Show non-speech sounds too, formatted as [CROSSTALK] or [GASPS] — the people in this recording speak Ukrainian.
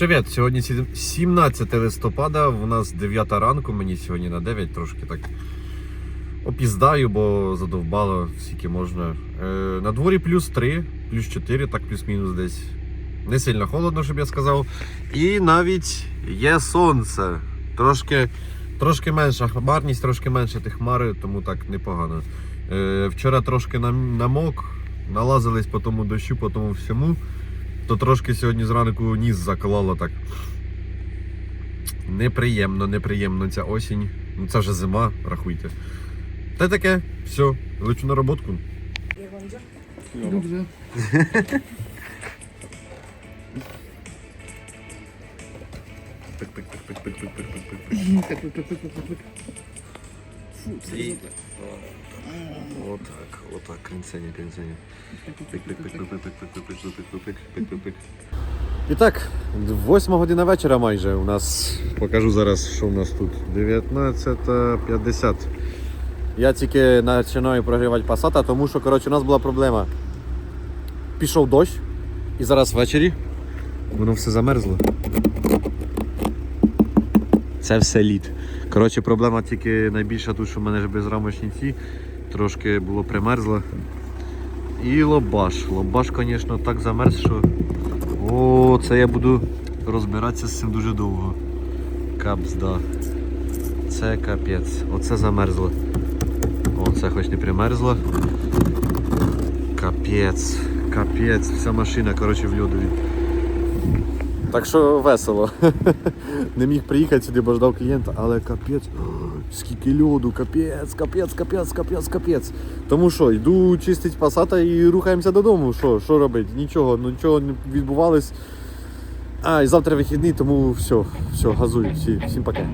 Привіт! Сьогодні 17 листопада, у нас 9 ранку, мені сьогодні на 9 трошки так опіздаю, бо задовбало скільки можна. Е, на дворі плюс 3, плюс 4, так плюс-мінус десь. Не сильно холодно, щоб я сказав. І навіть є сонце. Трошки, трошки менша хмарність, трошки менше тих хмари, тому так непогано. Е, вчора трошки намок, налазились по тому дощу, по тому всьому то трошки сьогодні зранку ніс закололо так. Неприємно, неприємно ця осінь. Ну це вже зима, рахуйте. Та й таке, все, лечу на роботку. Dobrze. Tak, pyk, pyk, pyk, pyk, pyk, pyk. Фу, це І- золото. Отак, отак, крінцення, крінцення. Пик-пик-пик-пик-пик-пик-пик-пик-пик-пик-пик-пик. І так, 8 година вечора майже у нас. Покажу зараз, що у нас тут. 19.50. Я тільки починаю прогрівати пасата, тому що коротше, у нас була проблема. Пішов дощ, і зараз ввечері воно все замерзло. Це все лід. Коротше, проблема тільки найбільша тут, що в мене ж безрамочні ці, трошки було примерзло. І лобаш. Лобаш, звісно, так замерз, що. О, це я буду розбиратися з цим дуже довго. Капзда. Це капець. Оце замерзло. О, це хоч не примерзло. Капець. Капець. Вся машина, коротше, в льодові. Так що весело. [LAUGHS] Не міг приїхати сюди, бо ждав клієнта, але капець, [GASPS] скільки льоду, капець, капець, капець, капець, капець. Тому що, йду чистить пасата і рухаємося додому. Що, що робити? Нічого, ну, нічого не відбувалось. А, і завтра вихідний, тому все, все, газую. Всі, всім пока.